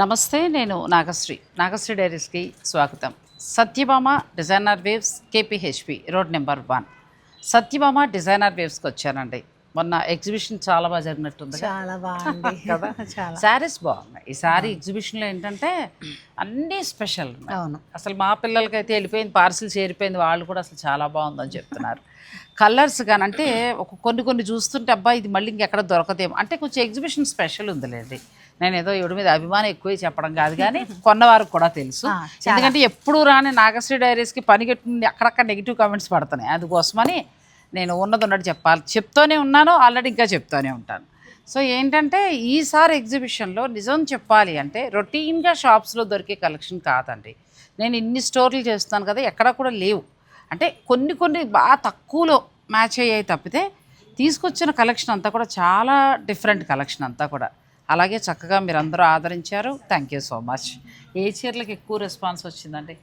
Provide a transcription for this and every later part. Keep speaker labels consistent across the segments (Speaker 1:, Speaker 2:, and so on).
Speaker 1: నమస్తే నేను నాగశ్రీ. నాగశ్రీ డైరీస్కి స్వాగతం. Satyabhama designer waves KPHB road number one. Satyabhama designer వేవ్స్కి వచ్చానండి. మొన్న ఎగ్జిబిషన్ చాలా బాగా జరిగినట్టుంది
Speaker 2: చాలా బాగుంది.
Speaker 1: కదా? శారీస్ బాగున్నాయి. ఈ శారీ ఎగ్జిబిషన్లో ఏంటంటే అన్నీ స్పెషల్
Speaker 2: అవును.
Speaker 1: అసలు మా పిల్లలకైతే వెళ్ళిపోయింది పార్సిల్ చేరిపోయింది వాళ్ళు కూడా అసలు చాలా బాగుందని చెప్తున్నారు. కలర్స్ కానీ అంటే ఒక కొన్ని కొన్ని చూస్తుంటే అబ్బా ఇది మళ్ళీ ఇంకెక్కడ దొరకదేమో. అంటే కొంచెం ఎగ్జిబిషన్ స్పెషల్ ఉందిలేండి. నేను ఏదో ఇవిడ మీద అభిమానం ఎక్కువ చెప్పడం కాదు కానీ కొన్నవారికి కూడా తెలుసు. ఎందుకంటే ఎప్పుడు రాని నాగశ్రీ డైరీస్కి పనిగట్టింది అక్కడక్కడ నెగిటివ్ కామెంట్స్ పడుతున్నాయి. అందుకోసమని నేను ఉన్నది ఉన్నట్టు చెప్పాలి. చెప్తూనే ఉన్నాను ఆల్రెడీ ఇంకా చెప్తూనే ఉంటాను. సో ఏంటంటే ఈసారి ఎగ్జిబిషన్లో నిజం చెప్పాలి అంటే రొటీన్గా షాప్స్లో దొరికే కలెక్షన్ కాదండి. నేను ఇన్ని స్టోర్లు చేస్తాను కదా ఎక్కడ కూడా లేవు. అంటే కొన్ని కొన్ని బాగా తక్కువలో మ్యాచ్ అయ్యాయి తప్పితే తీసుకొచ్చిన కలెక్షన్ అంతా కూడా చాలా డిఫరెంట్ కలెక్షన్ అంతా కూడా. అలాగే చక్కగా మీరు అందరూ ఆదరించారు. థ్యాంక్ యూ సో మచ్ ఏ చీరలకు ఎక్కువ రెస్పాన్స్ వచ్చిందండి?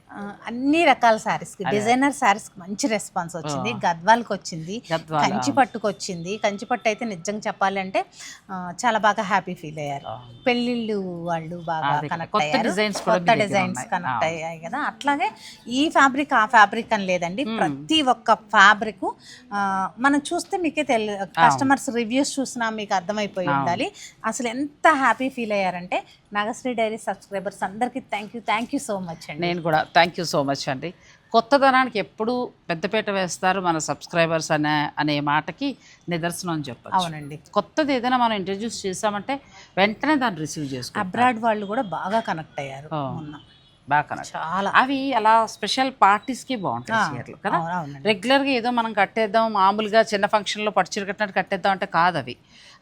Speaker 2: అన్ని రకాల శారీస్కి డిజైనర్ శారీస్కి మంచి రెస్పాన్స్ వచ్చింది. గద్వాల్కి వచ్చింది.
Speaker 1: గద్వాల.
Speaker 2: కంచి పట్టుకు వచ్చింది. కంచి పట్టు అయితే నిజంగా చెప్పాలంటే చాలా బాగా హ్యాపీ ఫీల్ అయ్యారు. పెళ్ళిళ్ళు వాళ్ళు బాగా. కనెక్ట్
Speaker 1: కొత్త
Speaker 2: అయ్యారు. కొత్త డిజైన్స్. కనెక్ట్ అయ్యాయి కదా. అట్లాగే ఈ ఫ్యాబ్రిక్ ఆ ఫ్యాబ్రిక్ అని లేదండి ప్రతి ఒక్క ఫ్యాబ్రిక్ మనం చూస్తే మీకే తెలి కస్టమర్స్ రివ్యూస్ చూసినా మీకు అర్థమైపోయి ఉండాలి. అసలు ఎంత హ్యాపీ ఫీల్ అయ్యారంటే నాగశ్రీ డైరీ సబ్స్క్రైబర్స్ అందరికీ thank you thank you so much అండి.
Speaker 1: నేను కూడా థ్యాంక్ యూ సో మచ్ అండి. కొత్తదనానికి ఎప్పుడు పెద్దపీట వేస్తారు మన సబ్స్క్రైబర్స్ అనే అనే మాటకి నిదర్శనం అని చెప్పచ్చు.
Speaker 2: అవునండి.
Speaker 1: కొత్తది ఏదైనా మనం ఇంట్రడ్యూస్ చేసామంటే వెంటనే దాన్ని రిసీవ్ చేసుకో
Speaker 2: అబ్రాడ్ వాళ్ళు కూడా బాగా కనెక్ట్ అయ్యారు
Speaker 1: బాగా కనెక్ట్
Speaker 2: చాలా.
Speaker 1: అవి అలా స్పెషల్ పార్టీస్కి బాగుంటాయి చీరలు కదా? రెగ్యులర్గా ఏదో మనం కట్టేద్దాం మామూలుగా చిన్న ఫంక్షన్లో పట్టు చీర కట్టినట్టు కట్టేద్దాం అంటే కాదు అవి.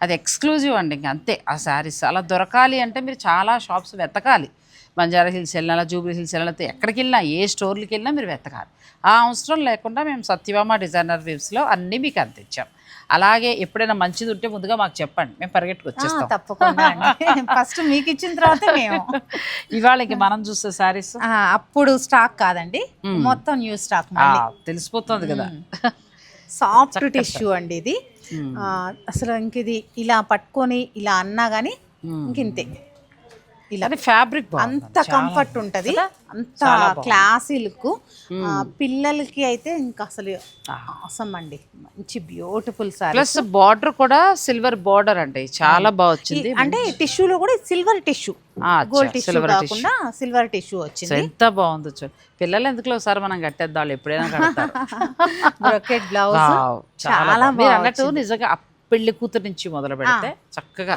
Speaker 1: అది ఎక్స్క్లూజివ్ అండి ఇంక అంతే. ఆ శారీస్ అలా దొరకాలి అంటే మీరు చాలా షాప్స్ వెతకాలి. బంజారా హిల్స్ వెళ్ళినా జూబ్లీ హిల్స్ వెళ్ళినా ఎక్కడికి వెళ్ళినా ఏ స్టోర్లకి వెళ్ళినా మీరు వెతకాలి. ఆ అవసరం లేకుండా మేము సత్యభామ డిజైనర్ వేవ్స్లో అన్నీ మీకు అందించాం. అలాగే ఎప్పుడైనా మంచిది ఉంటే ముందుగా మాకు చెప్పండి. మేము పరిగెట్టుకు వచ్చేస్తాం
Speaker 2: తప్పకుండా ఫస్ట్ మీకు ఇచ్చిన తర్వాత మేము.
Speaker 1: ఇవాళ ఇంక మనం చూసే శారీస్?
Speaker 2: ఆ, అప్పుడు స్టాక్ కాదండి. మొత్తం న్యూ స్టాక్
Speaker 1: తెలిసిపోతుంది కదా.
Speaker 2: సాఫ్ట్ టిష్యూ అండి ఇది. అసలు ఇంక ఇది ఇలా పట్టుకొని ఇలా అన్నా కానీ ఇంకింతే ఇలా
Speaker 1: ఫ్యాబ్రిక్
Speaker 2: అంత కంఫర్ట్ ఉంటది. అంత క్లాసీ లుక్ పిల్లలకి అయితే ఇంకా అసలు అవసరం అండి. మంచి బ్యూటిఫుల్ సారీ
Speaker 1: ప్లస్ బార్డర్ కూడా సిల్వర్ బార్డర్ అండి. చాలా బాగా వచ్చింది.
Speaker 2: అంటే టిష్యూలో కూడా సిల్వర్ టిష్యూ గోల్డ్ టిష్యూ కాకుండా సిల్వర్ టిష్యూ వచ్చింది.
Speaker 1: ఎంత బాగుందో పిల్లలు ఎందుకు ఒకసారి మనం కట్టేద్దాం ఎప్పుడైనా
Speaker 2: బ్రొకెట్ బ్లౌజ్
Speaker 1: చాలా
Speaker 2: బాగా
Speaker 1: అన్నట్టు నిజంగా పెళ్ళి కూతురు నుంచి మొదలు పెడితే చక్కగా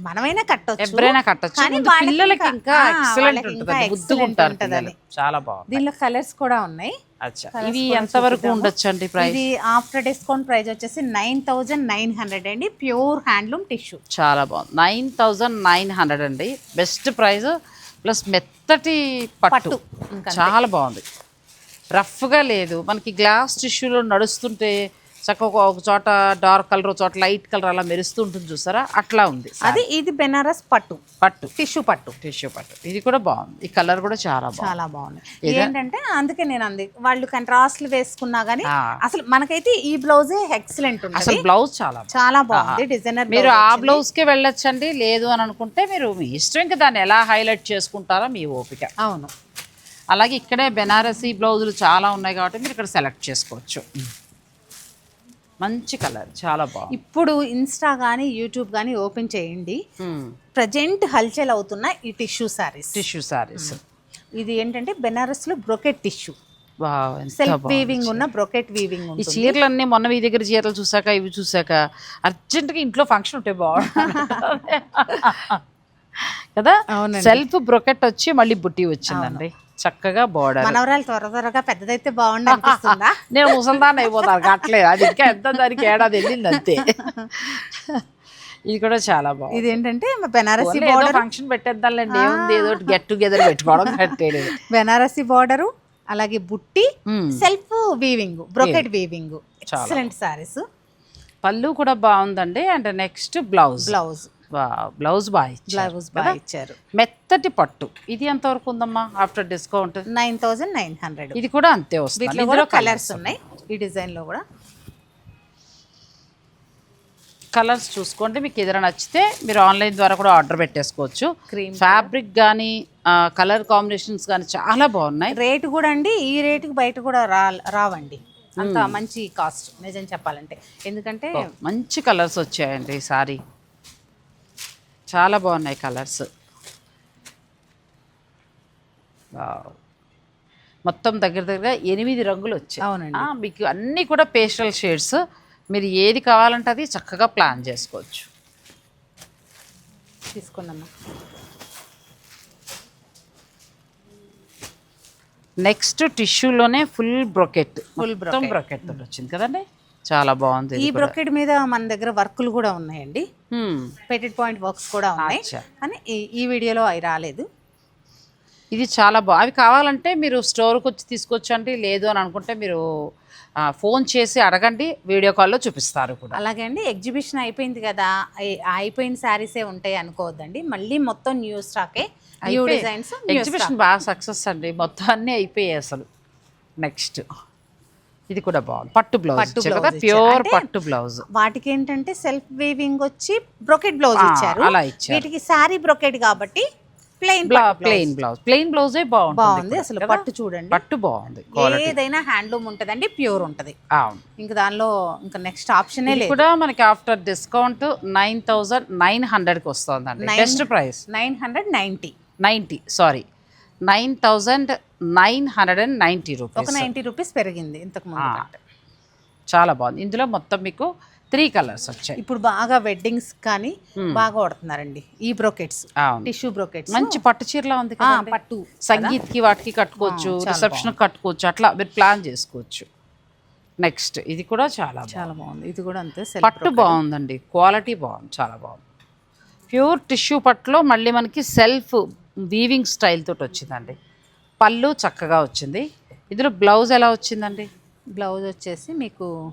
Speaker 2: మనమైనా కట్టొచ్చు.
Speaker 1: ఎవరైనా కట్టచ్చు.
Speaker 2: కానీ
Speaker 1: పిల్లలకి
Speaker 2: ఇంకా-
Speaker 1: ఎక్సలెంట్ ఉంటుంది.
Speaker 2: ఉంటదని.
Speaker 1: పిల్లలు. చాలా బాగుంది
Speaker 2: దీనిలో కలర్స్ కూడా ఉన్నాయి. కూడా
Speaker 1: ఎంత వరకు. ఉండొచ్చు అండి ప్రైస్
Speaker 2: ఇది ఆఫ్టర్ డిస్కౌంట్ ప్రైస్ వచ్చేసి నైన్ థౌజండ్ నైన్ హండ్రెడ్ అండి. ప్యూర్ హ్యాండ్లూమ్ టిష్యూ
Speaker 1: చాలా బాగుంది. నైన్ థౌజండ్ నైన్ హండ్రెడ్ అండి. బెస్ట్ ప్రైస్ ప్లస్ మెత్తటి పట్టు. చాలా బాగుంది. రఫ్గా లేదు. మనకి గ్లాస్ టిష్యూలో నడుస్తుంటే చక్కగా ఒక చోట డార్క్ కలర్ ఒక చోట లైట్ కలర్ అలా మెరుస్తూ ఉంటుంది చూసారా? అట్లా ఉంది
Speaker 2: అది ఇది బెనారస్ పట్టు.
Speaker 1: పట్టు.
Speaker 2: టిష్యూ పట్టు.
Speaker 1: టిష్యూ పట్టు. ఇది కూడా బాగుంది. ఈ కలర్ కూడా చాలా బాగుంది.
Speaker 2: చాలా బాగుంది. ఏంటంటే అందుకే నేను అంది వాళ్ళు కంట్రాస్ట్లు వేసుకున్నా గానీ. అసలు మనకైతే ఈ బ్లౌజే ఎక్సలెంట్
Speaker 1: అసలు
Speaker 2: ఉంటుంది.
Speaker 1: బ్లౌజ్ చాలా.
Speaker 2: చాలా బాగుంది డిజైనర్
Speaker 1: మీరు ఆ బ్లౌజ్కి వెళ్ళొచ్చండి. లేదు అని అనుకుంటే మీరు మీ ఇష్టం ఇంకా దాన్ని ఎలా హైలైట్ చేసుకుంటారో మీ ఓపిక.
Speaker 2: అవును.
Speaker 1: అలాగే ఇక్కడే బెనారసీ బ్లౌజులు చాలా ఉన్నాయి కాబట్టి మీరు ఇక్కడ సెలెక్ట్ చేసుకోవచ్చు. మంచి కలర్ చాలా బాగుంది.
Speaker 2: ఇప్పుడు ఇన్స్టా కానీ యూట్యూబ్ కానీ ఓపెన్ చేయండి. ప్రజెంట్ హల్చల్ అవుతున్న ఈ టిష్యూ సారీస్.
Speaker 1: టిష్యూ సారీస్.
Speaker 2: ఇది ఏంటంటే బెనారస్లో బ్రొకెట్ టిష్యూ. సెల్ఫ్
Speaker 1: బాగుంది.
Speaker 2: వీవింగ్ ఉన్న బ్రొకెట్ వీవింగ్
Speaker 1: ఈ చీరలన్నీ మొన్న మీ దగ్గర చీరలు చూసాక ఇవి చూసాక అర్జెంట్గా ఇంట్లో ఫంక్షన్ ఉంటే బాగుంటుంది. కదా. సెల్ఫ్ బ్రొకెట్ వచ్చి మళ్ళీ బుట్టి వచ్చిందండి. చక్కగా బోర్డర్
Speaker 2: మనవరాలు త్వర త్వరగా పెద్దదైతే బాగుండి
Speaker 1: నేను ముసల్దాన్ని అయిపోతాను కట్టలేదు అది ఇంకా ఎంత దానికి ఏడాది వెళ్ళింది అంతే. ఇది కూడా చాలా బాగుంది.
Speaker 2: ఇది ఏంటంటే బెనారసి బార్డర్
Speaker 1: ఫంక్షన్ పెట్టేద్దాంలేండి ఏముంది? ఏదో గెట్ టుగెదర్ పెట్టుకోవడం కట్టేది
Speaker 2: బెనారసి బార్డరు అలాగే బుట్టి self weaving brocade weaving excellent saris
Speaker 1: పళ్ళు కూడా బాగుందండి. And next blouse
Speaker 2: blouse
Speaker 1: blouse బాగా.
Speaker 2: బ్లౌజ్ బాగా ఇచ్చారు.
Speaker 1: మెత్తటి పట్టు. ఇది ఎంత వరకు ఉందమ్మా after discount?
Speaker 2: Nine thousand nine hundred.
Speaker 1: ఇది కూడా అంతే వస్తుంది.
Speaker 2: కూడా కలర్స్ ఉన్నాయి. ఈ డిజైన్లో కూడా.
Speaker 1: కలర్స్ చూసుకోండి మీకు ఏదైనా నచ్చితే మీరు ఆన్లైన్ ద్వారా కూడా ఆర్డర్ పెట్టేసుకోవచ్చు.
Speaker 2: Cream
Speaker 1: ఫ్యాబ్రిక్ కానీ కలర్ కాంబినేషన్స్ కానీ చాలా బాగున్నాయి.
Speaker 2: రేటు కూడా అండి ఈ రేటుకి బయట కూడా రా రావండి. అంత మంచి కాస్ట్ నిజం చెప్పాలంటే. ఎందుకంటే
Speaker 1: మంచి కలర్స్ వచ్చాయండి ఈ సారీ. చాలా బాగున్నాయి కలర్స్. మొత్తం దగ్గర దగ్గర ఎనిమిది రంగులు వచ్చాయి.
Speaker 2: అవునండి.
Speaker 1: మీకు అన్నీ కూడా పేస్టల్ షేడ్స్. మీరు ఏది కావాలంటే అది చక్కగా ప్లాన్ చేసుకోవచ్చు.
Speaker 2: తీసుకున్నాము
Speaker 1: నెక్స్ట్ టిష్యూలోనే ఫుల్ బ్రొకెట్. మొత్తం బ్రొకెట్. వచ్చింది కదండి? చాలా బాగుంది
Speaker 2: ఈ బ్రొకెట్ మీద మన దగ్గర వర్కులు కూడా ఉన్నాయండి. పెటెడ్ పాయింట్ వర్క్స్ కూడా ఉన్నాయి. కానీ ఈ- వీడియోలో అవి రాలేదు.
Speaker 1: ఇది చాలా బా అవి కావాలంటే మీరు స్టోర్కి వచ్చి తీసుకొచ్చండి లేదు అని అనుకుంటే మీరు ఫోన్ చేసి అడగండి వీడియో కాల్లో చూపిస్తారు కూడా.
Speaker 2: అలాగే అండి ఎగ్జిబిషన్ అయిపోయింది కదా అయి- అయిపోయిన శారీసే ఉంటాయి అనుకోవద్దండి. మళ్ళీ మొత్తం న్యూ స్టాకే న్యూ డిజైన్స్
Speaker 1: ఎగ్జిబిషన్ బాగా సక్సెస్ అండి. మొత్తం అన్నీ అయిపోయాయి అసలు. నెక్స్ట్. ఇది కూడా బాగుంది. పట్టు బ్లౌజ్ కదా. ప్యూర్ పట్టు బ్లౌజ్.
Speaker 2: వాటికి ఏంటంటే సెల్ఫ్ వీవింగ్ వచ్చి బ్రొకెట్ బ్లౌజ్ ఇచ్చారు.
Speaker 1: అలా ఇచ్చారు.
Speaker 2: వీటికి శారీ బ్రొకెట్ కాబట్టి ప్లెయిన్
Speaker 1: ప్లెయిన్ బ్లౌజ్ ప్లెయిన్ బ్లౌజే బాగుంటుంది
Speaker 2: బాగుంది.
Speaker 1: ఇక్కడ
Speaker 2: అసలు? పట్టు చూడండి.
Speaker 1: పట్టు బాగుంది
Speaker 2: ఏదైనా హ్యాండ్లూమ్ ఉంటదండి ప్యూర్ ఉంటది.
Speaker 1: అవును.
Speaker 2: ఇంకా దానిలో ఇంకా నెక్స్ట్ ఆప్షనే లేదు.
Speaker 1: కూడా మనకి after discount nine thousand nine హండ్రెడ్కి వస్తుందండి.
Speaker 2: Nine-
Speaker 1: best price
Speaker 2: nine hundred ninety
Speaker 1: ninety sorry nine thousand nine hundred and ninety
Speaker 2: ఒక
Speaker 1: రూపీస్.
Speaker 2: నైన్టీ రూపీస్ పెరిగింది ఇంతకు ముందు.
Speaker 1: చాలా బాగుంది. ఇందులో మొత్తం మీకు త్రీ కలర్స్ వచ్చాయి.
Speaker 2: ఇప్పుడు బాగా వెడ్డింగ్స్ కానీ బాగా వాడుతున్నారండి. ఈ బ్రోకెట్స్ టిష్యూ బ్రోకెట్స్.
Speaker 1: మంచి పట్టు చీరలా ఉంది కదా
Speaker 2: పట్టు
Speaker 1: సంగీత్కి వాటికి కట్టుకోవచ్చు రిసెప్షన్ కట్టుకోవచ్చు అట్లా మీరు ప్లాన్ చేసుకోవచ్చు. నెక్స్ట్ ఇది కూడా చాలా.
Speaker 2: చాలా బాగుంది. ఇది కూడా అంతే
Speaker 1: పట్టు బాగుందండి. క్వాలిటీ బాగుంది. చాలా బాగుంది. ప్యూర్ టిష్యూ పట్టులో మళ్ళీ మనకి సెల్ఫ్ వీవింగ్ స్టైల్ తోటి వచ్చిందండి. పళ్ళు చక్కగా వచ్చింది. ఇందులో బ్లౌజ్ ఎలా వచ్చిందండి?
Speaker 2: బ్లౌజ్ వచ్చేసి మీకు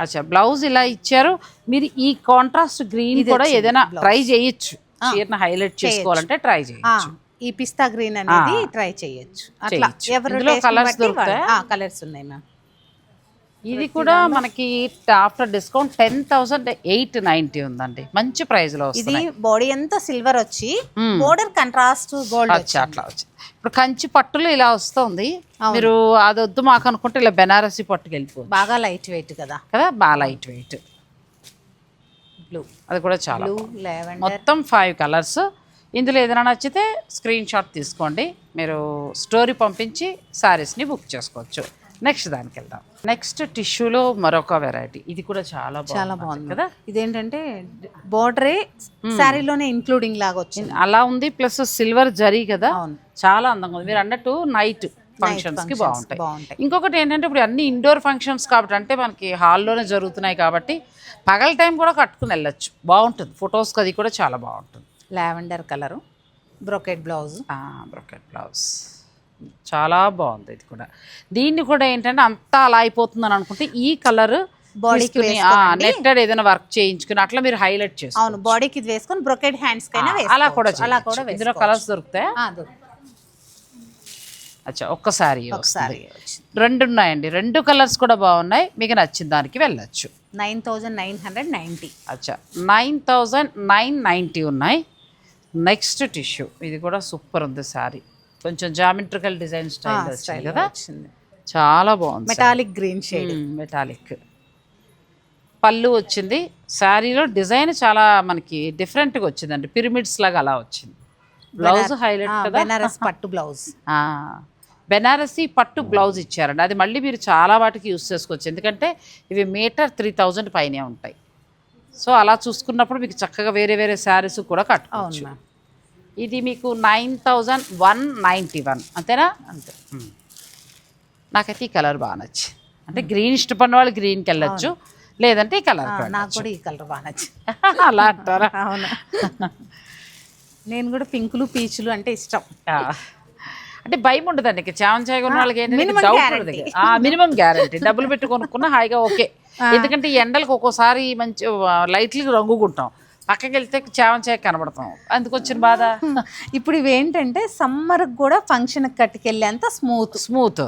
Speaker 1: అచ్చా బ్లౌజ్ ఇలా ఇచ్చారు. మీరు ఈ కాంట్రాస్ట్ గ్రీన్ కూడా ఏదైనా ట్రై చేయొచ్చు. చీరను హైలైట్ చేసుకోవాలంటే ట్రై చేయొచ్చు.
Speaker 2: ఈ పిస్తా గ్రీన్ అనేది ట్రై చేయొచ్చు. అట్లా. ఎవరు
Speaker 1: colours దొరుకుతాయా?
Speaker 2: కలర్స్ ఉన్నాయి మ్యామ్.
Speaker 1: ఇది కూడా మనకి after discount ten thousand eight ninety ఉందండి. మంచి ప్రైస్లో
Speaker 2: ఇది బాడీ అంతా సిల్వర్ వచ్చి బోర్డర్ కంట్రాస్ట్ గోల్డ్
Speaker 1: అట్లా వచ్చి. ఇప్పుడు కంచి పట్టులో ఇలా వస్తుంది. మీరు అది వద్దు మాకు అనుకుంటే ఇలా బెనారసి పట్టుకు వెళ్ళిపోవచ్చు.
Speaker 2: బాగా లైట్ వెయిట్ కదా.
Speaker 1: కదా? బాగా లైట్ వెయిట్
Speaker 2: బ్లూ
Speaker 1: అది కూడా చాలా మొత్తం ఫైవ్ కలర్స్ ఇందులో ఏదైనా నచ్చితే స్క్రీన్ షాట్ తీసుకోండి. మీరు స్టోరీ పంపించి శారీస్ని బుక్ చేసుకోవచ్చు. నెక్స్ట్ దానికి వెళ్దాం నెక్స్ట్ టిష్యూలో మరొక వెరైటీ. ఇది కూడా చాలా
Speaker 2: చాలా
Speaker 1: బాగుంది. కదా?
Speaker 2: ఇదేంటంటే బోర్డరే శారీలోనే ఇంక్లూడింగ్ లాగా వచ్చింది.
Speaker 1: అలా ఉంది ప్లస్ సిల్వర్ జరీ కదా? చాలా అందంగా ఉంది. మీరు అన్నట్టు నైట్ ఫంక్షన్స్కి బాగుంటాయి.
Speaker 2: బాగుంటాయి.
Speaker 1: ఇంకొకటి ఏంటంటే ఇప్పుడు అన్ని ఇండోర్ ఫంక్షన్స్ కాబట్టి అంటే మనకి హాల్లోనే జరుగుతున్నాయి కాబట్టి పగల టైం కూడా కట్టుకుని వెళ్ళొచ్చు. బాగుంటుంది. ఫొటోస్కి అది కూడా చాలా బాగుంటుంది.
Speaker 2: Lavender colour. Brocade blouse
Speaker 1: brocade blouse చాలా బాగుంది ఇది కూడా. దీన్ని కూడా ఏంటంటే అంతా అలా అయిపోతుందని అనుకుంటే ఈ కలర్
Speaker 2: Bodyకి
Speaker 1: నెట్టెడ్ ఏదైనా వర్క్ చేయించుకుని అట్లా మీరు హైలైట్ చేసుకో
Speaker 2: అవును బాడీకి ఇది వేసుకొని బ్రోకెట్ హ్యాండ్స్ కైనా
Speaker 1: అలా కూడా.
Speaker 2: అలా కూడా.
Speaker 1: ఇందులో కలర్స్ దొరుకుతాయా? అచ్చా ఒక్కసారి
Speaker 2: ఒకసారి
Speaker 1: రెండు ఉన్నాయండి. రెండు కలర్స్ కూడా బాగున్నాయి. మీకు నచ్చిన దానికి వెళ్ళొచ్చు.
Speaker 2: Nine thousand nine hundred ninety
Speaker 1: అచ్చా నైన్ థౌజండ్ నైన్ నైంటీ ఉన్నాయి. నెక్స్ట్ టిష్యూ ఇది కూడా సూపర్ ఉంది సారీ. కొంచెం జామెట్రికల్ డిజైన్ స్టైల్ వచ్చింది కదా? చాలా బాగుంది
Speaker 2: మెటాలిక్ గ్రీన్ షేడ్
Speaker 1: మెటాలిక్ పళ్ళు వచ్చింది. శారీలో డిజైన్ చాలా మనకి డిఫరెంట్గా వచ్చిందండి. పిరమిడ్స్ లాగా అలా వచ్చింది. బ్లౌజ్ హైలైట్ కదా?
Speaker 2: బెనారస్ పట్టు బ్లౌజ్
Speaker 1: బెనారసీ పట్టు బ్లౌజ్ ఇచ్చారండి. అది మళ్ళీ మీరు చాలా వాటికి యూస్ చేసుకోవచ్చు. ఎందుకంటే ఇవి మీటర్ త్రీ థౌజండ్ పైనే ఉంటాయి. సో అలా చూసుకున్నప్పుడు మీకు చక్కగా వేరే వేరే శారీస్ కూడా కట్టుకోవచ్చు. ఇది మీకు nine thousand one ninety one. అంతేనా?
Speaker 2: అంతే.
Speaker 1: నాకైతే ఈ కలర్ బాగా నచ్చింది. అంటే గ్రీన్ ఇష్టపడిన వాళ్ళు గ్రీన్కి వెళ్ళొచ్చు. లేదంటే ఈ కలర్
Speaker 2: నాకు కూడా ఈ కలర్ బాగా నచ్చింది.
Speaker 1: అలా అంటారా?
Speaker 2: అవును. నేను కూడా పింకులు పీచులు అంటే ఇష్టం.
Speaker 1: అంటే భయం ఉండదండి ఇక. చావన్ చాయ్ కొన్న వాళ్ళకి ఏంటంటే. ఉండదు మినిమం గ్యారంటీ డబ్బులు పెట్టి కొనుక్కున్నా హాయిగా ఓకే. ఎందుకంటే ఎండలకు ఒక్కోసారి మంచి లైట్లీ రంగుకుంటాం. పక్కకి వెళ్తే చామంచాయ కనబడతాం. అందుకు వచ్చిన బాధ?
Speaker 2: ఇప్పుడు ఇవి ఏంటంటే సమ్మర్ కూడా ఫంక్షన్ కట్టుకెళ్ళేంత స్మూత్.
Speaker 1: స్మూత్.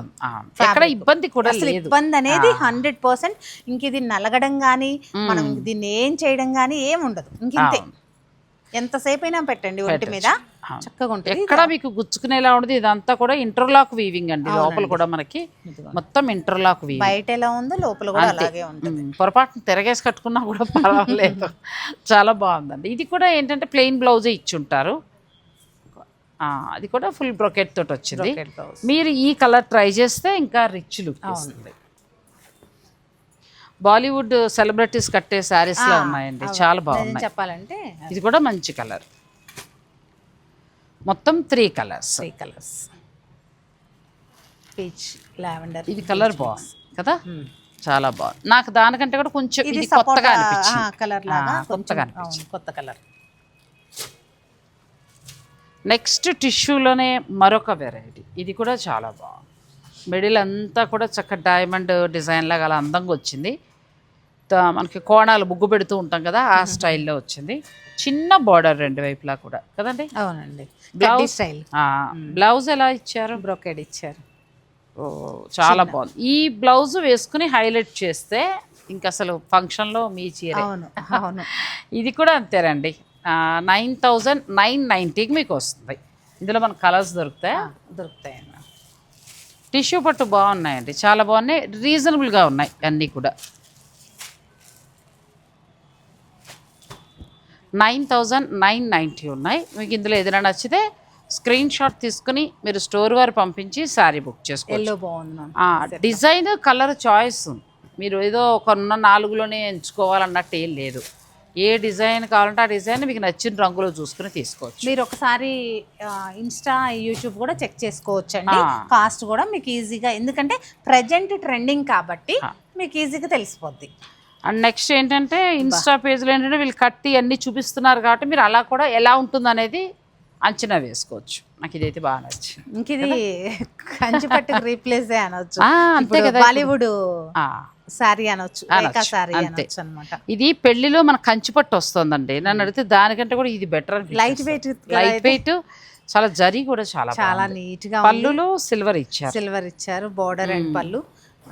Speaker 1: ఎక్కడ ఇబ్బంది కూడా
Speaker 2: అసలు ఇబ్బంది అనేది హండ్రెడ్ పర్సెంట్ ఇంక ఇది నలగడం కానీ మనం దీన్ని ఏం చేయడం కానీ ఏం ఉండదు ఇంకింతే ఎంతసేపు అయినా పెట్టండి ఒంటి మీద. చక్కగా ఉంటుంది.
Speaker 1: ఎక్కడ మీకు గుచ్చుకునేలా ఉండదు. ఇదంతా కూడా ఇంటర్లాక్ వీవింగ్ అండి. లోపల కూడా మనకి మొత్తం ఇంటర్లాక్ వీవింగ్
Speaker 2: బయట ఎలా ఉందో లోపల కూడా అలాగే ఉంటుంది.
Speaker 1: పొరపాటున తిరగేసి కట్టుకున్నా కూడా పర్వాలేదు. చాలా బాగుందండి. ఇది కూడా ఏంటంటే ప్లెయిన్ బ్లౌజే ఇచ్చుంటారు. అది కూడా ఫుల్ బ్రొకెట్ తోటి వచ్చింది. మీరు ఈ కలర్ ట్రై చేస్తే ఇంకా రిచ్ లుక్ వస్తుంది. బాలీవుడ్ సెలబ్రిటీస్ కట్టే శారీస్లో ఉన్నాయండి. చాలా బాగున్నాయి.
Speaker 2: చెప్పాలంటే
Speaker 1: ఇది కూడా మంచి కలర్. మొత్తం three colours.
Speaker 2: Three colours. Peach lavender
Speaker 1: ఇది కలర్ బాగుంది కదా? చాలా బాగుంది. నాకు దానికంటే కూడా కొంచెం
Speaker 2: ఇది
Speaker 1: కొత్తగా అనిపించింది.
Speaker 2: కలర్ లాగా
Speaker 1: కొత్తగా అనిపించింది.
Speaker 2: కొత్త కలర్.
Speaker 1: నెక్స్ట్ టిష్యూలోనే మరొక వెరైటీ. ఇది కూడా చాలా బాగుంది. మిడిల్ అంతా కూడా చక్క డైమండ్ డిజైన్ లాగా అలా అందంగా వచ్చింది. మనకి కోణాలు ముగ్గు పెడుతూ ఉంటాం కదా ఆ స్టైల్లో వచ్చింది. చిన్న బార్డర్ రెండు వైపులా కూడా కదండి?
Speaker 2: అవునండి? గడ్డి స్టైల్.
Speaker 1: బ్లౌజ్ ఎలా ఇచ్చారు?
Speaker 2: బ్రోకెడ్ ఇచ్చారు.
Speaker 1: ఓ చాలా బాగుంది. ఈ బ్లౌజ్ వేసుకుని హైలైట్ చేస్తే ఇంకా అసలు ఫంక్షన్లో మీ చీర.
Speaker 2: అవును అవును.
Speaker 1: ఇది కూడా అంతేనండి. నైన్ థౌజండ్ నైన్ నైంటీకి మీకు వస్తుంది. ఇందులో మన కలర్స్ దొరుకుతాయి?
Speaker 2: దొరుకుతాయండి.
Speaker 1: టిష్యూ పట్టు బాగున్నాయండి. చాలా బాగున్నాయి. రీజనబుల్గా ఉన్నాయి అన్నీ కూడా. నైన్ థౌజండ్ నైన్ నైంటీ ఉన్నాయి. మీకు ఇందులో ఏదైనా నచ్చితే స్క్రీన్ షాట్ తీసుకుని మీరు స్టోర్ వారు పంపించి శారీ బుక్ చేసుకోవచ్చు. Design colour choice. మీరు ఏదో ఒక నాలుగులోనే ఎంచుకోవాలన్నట్టు ఏం లేదు. ఏ డిజైన్ కావాలంటే ఆ డిజైన్ మీకు నచ్చిన రంగులో చూసుకుని తీసుకోవచ్చు.
Speaker 2: మీరు ఒకసారి ఇన్స్టా యూట్యూబ్ కూడా చెక్ చేసుకోవచ్చు అండి. కాస్ట్ కూడా మీకు ఈజీగా ఎందుకంటే ప్రజెంట్ ట్రెండింగ్ కాబట్టి. మీకు ఈజీగా తెలిసిపోద్ది.
Speaker 1: అండ్ నెక్స్ట్ ఏంటంటే ఇన్స్టా పేజ్లో ఏంటంటే వీళ్ళు కట్టి అన్నీ చూపిస్తున్నారు కాబట్టి మీరు అలా కూడా ఎలా ఉంటుంది అనేది అంచనా వేసుకోవచ్చు. నాకు ఇదైతే బాగా నచ్చింది.
Speaker 2: ఇంక ఇది కంచి పట్టుకు రీప్లేస్ అనొచ్చు.
Speaker 1: అంతే కదా.
Speaker 2: బాలీవుడ్ సారీ అనొచ్చు.
Speaker 1: అంతే.
Speaker 2: అనొచ్చు అనమాట
Speaker 1: ఇది పెళ్ళిలో మన కంచిపట్టు వస్తుందండి. నన్ను అడిగితే దానికంటే కూడా ఇది better
Speaker 2: light weight
Speaker 1: light weight చాలా జరీ కూడా చాలా
Speaker 2: చాలా. నీట్గా
Speaker 1: పళ్ళులో సిల్వర్ ఇచ్చారు.
Speaker 2: సిల్వర్ ఇచ్చారు. బార్డర్ అండ్ పళ్ళు.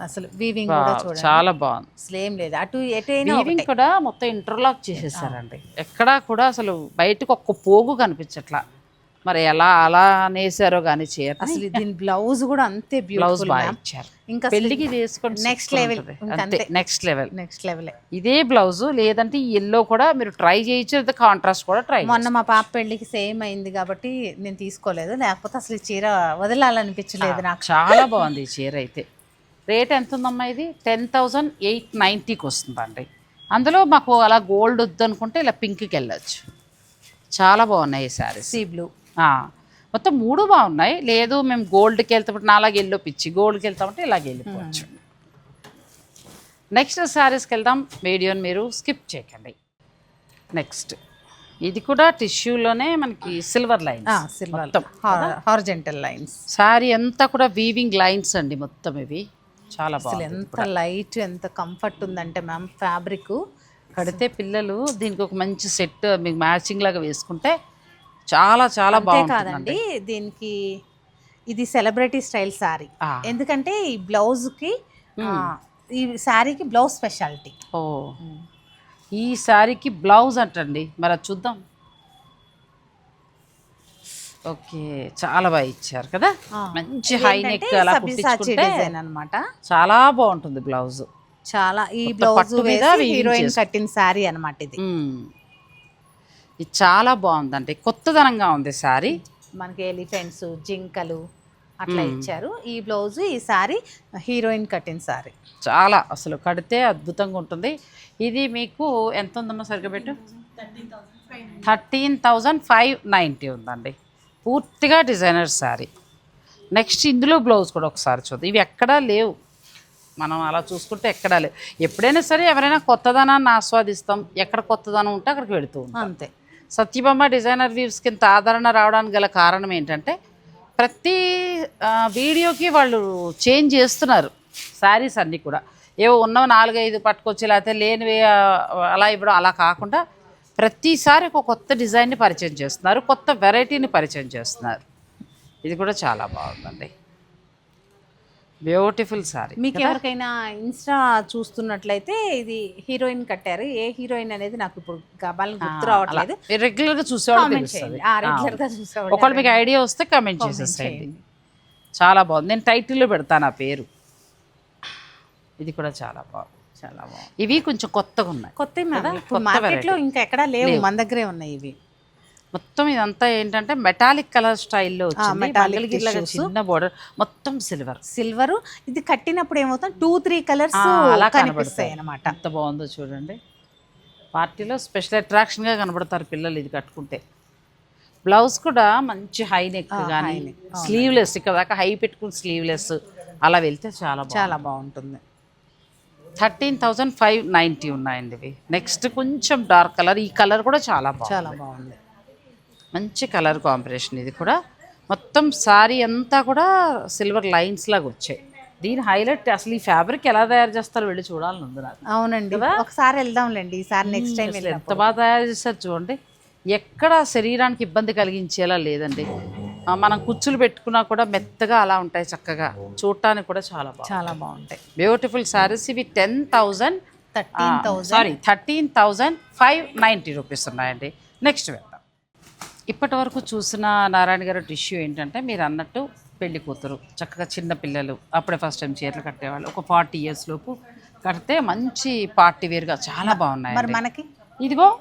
Speaker 2: అసలు వీవింగ్ కూడా చూడండి.
Speaker 1: చాలా బాగుంది.
Speaker 2: అసలు ఏం లేదు. అటు ఎటైనా
Speaker 1: వీవింగ్ కూడా మొత్తం ఇంటర్లాక్ చేసేసారండి. ఎక్కడా కూడా అసలు బయటకు ఒక్క పోగు కనిపించట్లా. మరి ఎలా అలా నేసారో కానీ చీర
Speaker 2: అసలు దీని బ్లౌజ్ కూడా అంతే
Speaker 1: బ్లౌజ్ బాగా ఇచ్చారు.
Speaker 2: ఇంకా
Speaker 1: పెళ్ళికి వేసుకోండి
Speaker 2: నెక్స్ట్ లెవెల్
Speaker 1: అంతే నెక్స్ట్ లెవెల్
Speaker 2: నెక్స్ట్ లెవెల్
Speaker 1: ఇదే బ్లౌజ్ లేదంటే ఈ ఎల్లో కూడా మీరు ట్రై చేయొచ్చు కాంట్రాస్ట్ కూడా ట్రై
Speaker 2: మొన్న మా పాప పెళ్ళికి సేమ్ అయింది కాబట్టి నేను తీసుకోలేదు. లేకపోతే అసలు ఈ చీర వదలాలనిపించలేదు నాకు.
Speaker 1: చాలా బాగుంది ఈ చీర అయితే. రేట్ ఎంత ఉందమ్మా ఇది టెన్ థౌజండ్ ఎయిట్ నైంటీకి వస్తుందండి. అందులో మాకు అలా గోల్డ్ వద్దనుకుంటే ఇలా పింక్కి వెళ్ళచ్చు. చాలా బాగున్నాయి ఈ శారీస్
Speaker 2: సీ బ్లూ
Speaker 1: మొత్తం మూడు బాగున్నాయి. లేదు మేము గోల్డ్కి వెళ్తామంటే నాలాగే ఎల్లో పిచ్చి గోల్డ్కి వెళ్తామంటే ఇలాగ వెళ్ళిపోవచ్చు. నెక్స్ట్ శారీస్కి వెళ్దాం. వీడియోని మీరు స్కిప్ చేయకండి. నెక్స్ట్ ఇది కూడా టిష్యూలోనే మనకి సిల్వర్ లైన్
Speaker 2: సిల్వర్.
Speaker 1: మొత్తం
Speaker 2: హార్జెంటల్ లైన్స్.
Speaker 1: శారీ అంతా కూడా వీవింగ్ లైన్స్ అండి మొత్తం ఇవి. చాలా బాగుంది
Speaker 2: ఎంత లైట్ ఎంత కంఫర్ట్ ఉందంటే మ్యామ్ ఫ్యాబ్రిక్
Speaker 1: కడితే పిల్లలు దీనికి ఒక మంచి సెట్ మీకు మ్యాచింగ్ లాగా వేసుకుంటే చాలా చాలా
Speaker 2: అంతే
Speaker 1: బాగుంటుంది
Speaker 2: కాదండి దీనికి ఇది సెలబ్రిటీ స్టైల్ శారీ. ఎందుకంటే ఈ బ్లౌజ్కి ఆ, ఈ శారీకి బ్లౌజ్ స్పెషాలిటీ.
Speaker 1: ఓ. ఈ శారీకి బ్లౌజ్ అంటండి. మరి అది చూద్దాం. ఓకే చాలా బాగా ఇచ్చారు కదా? మంచి హై నెక్ అలా కుట్టించుకుంటే
Speaker 2: డిజైన్ అన్నమాట.
Speaker 1: చాలా బాగుంటుంది బ్లౌజ్.
Speaker 2: చాలా ఈ బ్లౌజ్
Speaker 1: మీద
Speaker 2: హీరోయిన్ కట్టిన శారీ అన్నమాట ఇది.
Speaker 1: ఇది చాలా బాగుందండి. కొత్తదనంగా ఉంది శారీ.
Speaker 2: మనకి ఎలిఫెంట్స్ జింకలు అట్లా ఇచ్చారు. ఈ బ్లౌజ్ ఈ శారీ హీరోయిన్ కట్టిన శారీ.
Speaker 1: చాలా అసలు కడితే అద్భుతంగా ఉంటుంది. ఇది మీకు ఎంత ఉందమ్మా సరిగ్గా పెట్టు? థర్టీన్ థౌజండ్ ఫైవ్ నైంటీ ఉందండి. పూర్తిగా డిజైనర్ శారీ. నెక్స్ట్ ఇందులో బ్లౌజ్ కూడా ఒకసారి చూద్దాం. ఇవి ఎక్కడా లేవు. మనం అలా చూసుకుంటే ఎక్కడా లేవు. ఎప్పుడైనా సరే ఎవరైనా కొత్తదనాన్ని ఆస్వాదిస్తాం. ఎక్కడ కొత్తదనం ఉంటే అక్కడికి వెళుతూ ఉంటాం.
Speaker 2: అంతే.
Speaker 1: సత్యభామ డిజైనర్ వ్యూస్కి ఇంత ఆదరణ రావడానికి గల కారణం ఏంటంటే ప్రతి వీడియోకి వాళ్ళు చేంజ్ చేస్తున్నారు శారీస్ అన్నీ కూడా. ఏవో ఉన్నవి నాలుగైదు పట్టుకొచ్చి లేకపోతే లేనివి అలా ఇవ్వడం అలా కాకుండా ప్రతిసారి ఒక కొత్త డిజైన్ని పరిచయం చేస్తున్నారు కొత్త వెరైటీని పరిచయం చేస్తున్నారు. ఇది కూడా చాలా బాగుందండి. బ్యూటిఫుల్ సారీ
Speaker 2: మీకు ఎవరికైనా ఇన్స్టా చూస్తున్నట్లయితే ఇది హీరోయిన్ కట్టారు. ఏ హీరోయిన్ అనేది నాకు ఇప్పుడు గబాలను గుర్తు రావట్లేదు.
Speaker 1: చూసేవాళ్ళు
Speaker 2: రెగ్యులర్గా చూసేవాళ్ళు
Speaker 1: ఒకవేళ మీకు ఐడియా వస్తే కమెంట్ చేసేసేయండి. చాలా బాగుంది. నేను టైటిల్లో పెడతాను ఆ పేరు. ఇది కూడా చాలా బాగుంది.
Speaker 2: చాలా బాగుంది.
Speaker 1: ఇవి కొంచెం కొత్తగా ఉన్నాయి.
Speaker 2: కొత్త మ్యామ్ ఇప్పుడు
Speaker 1: కొత్త
Speaker 2: మార్కెట్లో ఇంకా ఎక్కడా లేవు. మన దగ్గరే ఉన్నాయి ఇవి.
Speaker 1: మొత్తం ఇదంతా ఏంటంటే మెటాలిక్ కలర్ స్టైల్లో మంగళగిరిలాగా చిన్న బోర్డర్ మొత్తం సిల్వర్
Speaker 2: సిల్వర్ ఇది కట్టినప్పుడు ఏమవుతుంది? టూ త్రీ కలర్స్
Speaker 1: అలా
Speaker 2: కనిపిస్తాయి అనమాట
Speaker 1: ఎంత బాగుందో చూడండి. పార్టీలో స్పెషల్ అట్రాక్షన్గా కనబడతారు పిల్లలు ఇది కట్టుకుంటే. బ్లౌజ్ కూడా మంచి హై నెక్ కానీ స్లీవ్లెస్ ఇక్కడ దాకా హై పెట్టుకుని స్లీవ్లెస్ అలా వెళ్తే చాలా
Speaker 2: చాలా బాగుంటుంది.
Speaker 1: థర్టీన్ థౌజండ్ ఫైవ్ నైంటీ ఉన్నాయండి ఇవి. నెక్స్ట్ కొంచెం డార్క్ కలర్ ఈ కలర్ కూడా చాలా
Speaker 2: చాలా బాగుంది.
Speaker 1: మంచి కలర్ కాంబినేషన్ ఇది కూడా. మొత్తం సారీ అంతా కూడా సిల్వర్ లైన్స్ లాగా వచ్చాయి. దీని హైలైట్ అసలు ఈ ఫ్యాబ్రిక్ ఎలా తయారు చేస్తారో వెళ్ళి చూడాలని ఉంది నాకు.
Speaker 2: అవునండి. ఒకసారి వెళ్దాంలేండి ఈసారి నెక్స్ట్ టైం
Speaker 1: ఎంత బాగా తయారు చేస్తారు చూడండి. ఎక్కడ శరీరానికి ఇబ్బంది కలిగించేలా లేదండి. మనం కుచ్చులు పెట్టుకున్నా కూడా మెత్తగా అలా ఉంటాయి చక్కగా. చూడటానికి కూడా చాలా బాగుంది
Speaker 2: చాలా బాగుంటాయి.
Speaker 1: బ్యూటిఫుల్ సారీస్ ఇవి ten thousand
Speaker 2: thirteen thousand.
Speaker 1: Sorry thirteen thousand five ninety rupees ఉన్నాయండి. నెక్స్ట్ వెళ్దాం ఇప్పటి వరకు చూసిన నారాయణ గారు టిష్యూ ఏంటంటే మీరు అన్నట్టు పెళ్ళి కూతురు చక్కగా చిన్న పిల్లలు అప్పుడే ఫస్ట్ టైం చీరలు కట్టేవాళ్ళు. ఒక ఫార్టీ ఇయర్స్ లోపు కడితే మంచి పార్టీ వేర్గా చాలా బాగున్నాయి
Speaker 2: మరి మనకి?
Speaker 1: ఇదిగో.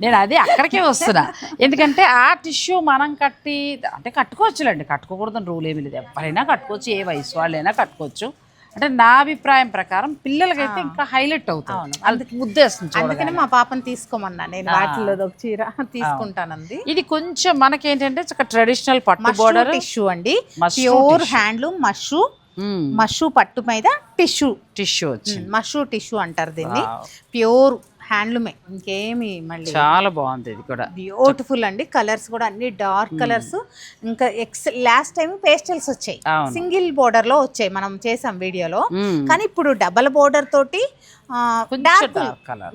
Speaker 1: నేను అదే అక్కడికే వస్తున్నా. ఎందుకంటే ఆ టిష్యూ మనం కట్టి అంటే కట్టుకోవచ్చులేండి. కట్టుకోకూడదని రూల్ ఏమీ లేదు. ఎవరైనా కట్టుకోవచ్చు ఏ వయసు వాళ్ళైనా కట్టుకోవచ్చు. అంటే నా అభిప్రాయం ప్రకారం పిల్లలకైతే ఇంకా హైలైట్ అవుతుంది. అందుకు ముద్దేస్తుంది
Speaker 2: అందుకనే మా పాపని తీసుకోమన్నా. నేను వాటిలో ఒక చీర తీసుకుంటానంది.
Speaker 1: ఇది కొంచెం మనకేంటంటే చక్క ట్రెడిషనల్ పట్టు బోర్డర్
Speaker 2: టిష్యూ అండి. ప్యూర్ హ్యాండ్లూమ్ మష్రూ మష్రూ పట్టు మీద టిష్యూ
Speaker 1: టిష్యూ
Speaker 2: మష్రూ టిష్యూ అంటారు దీన్ని. ప్యూర్ హ్యాండ్లూమే ఇంకేమి మళ్ళీ
Speaker 1: చాలా బాగుంది ఇది కూడా.
Speaker 2: బ్యూటిఫుల్ అండి. కలర్స్ కూడా అన్ని డార్క్ కలర్స్. ఇంకా ఎక్స్ లాస్ట్ టైం పేస్టల్స్ వచ్చాయి. సింగిల్ బోర్డర్లో వచ్చాయి మనం చేసాం వీడియోలో. కానీ ఇప్పుడు డబల్ బోర్డర్ తోటి డార్క్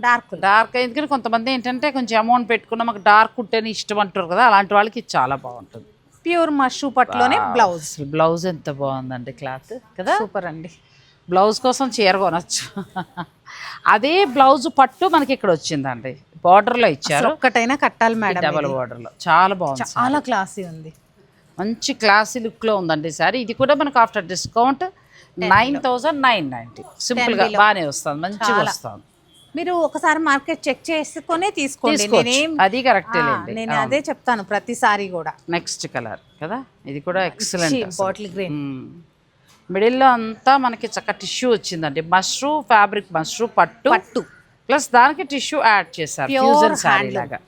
Speaker 1: డార్క్
Speaker 2: డార్క్
Speaker 1: ఎందుకంటే కొంతమంది ఏంటంటే కొంచెం అమౌంట్ పెట్టుకున్న మాకు డార్క్ ఉంటేనే ఇష్టం అంటారు కదా అలాంటి వాళ్ళకి చాలా బాగుంటుంది.
Speaker 2: ప్యూర్ మష్రూ పట్టులోనే బ్లౌజ్.
Speaker 1: బ్లౌజ్ ఎంత బాగుందండి క్లాత్ కదా?
Speaker 2: సూపర్ అండి.
Speaker 1: బ్లౌజ్ కోసం చీర కొనొచ్చు. అదే బ్లౌజ్ పట్టు మనకి ఇక్కడ వచ్చిందండి. బార్డర్లో ఇచ్చారు.
Speaker 2: ఒక్కటైనా కట్టాలి మేడం
Speaker 1: డబల్ బార్డర్లో. చాలా బాగుంది
Speaker 2: చాలా క్లాసీ ఉంది.
Speaker 1: మంచి క్లాసీ లుక్లో ఉందండి సారీ. ఇది కూడా మనకు after discount nine thousand nine ninety. సింపుల్గా బాగానే వస్తుంది. మంచిగా వస్తుంది.
Speaker 2: మీరు ఒకసారి మార్కెట్ చెక్ చేసుకునే తీసుకోండి.
Speaker 1: అది కరెక్టే
Speaker 2: నేను అదే చెప్తాను ప్రతిసారి కూడా.
Speaker 1: నెక్స్ట్ కలర్ కదా? ఇది కూడా ఎక్సలెంట్
Speaker 2: బాటిల్ గ్రీన్.
Speaker 1: మిడిల్లో అంతా మనకి చక్క టిష్యూ వచ్చిందండి. మష్రూ ఫ్యాబ్రిక్ మష్రూ పట్టు.
Speaker 2: పట్టు.
Speaker 1: ప్లస్ దానికి టిష్యూ యాడ్ చేశారు ఫ్యూజన్ శారీ. లాగా.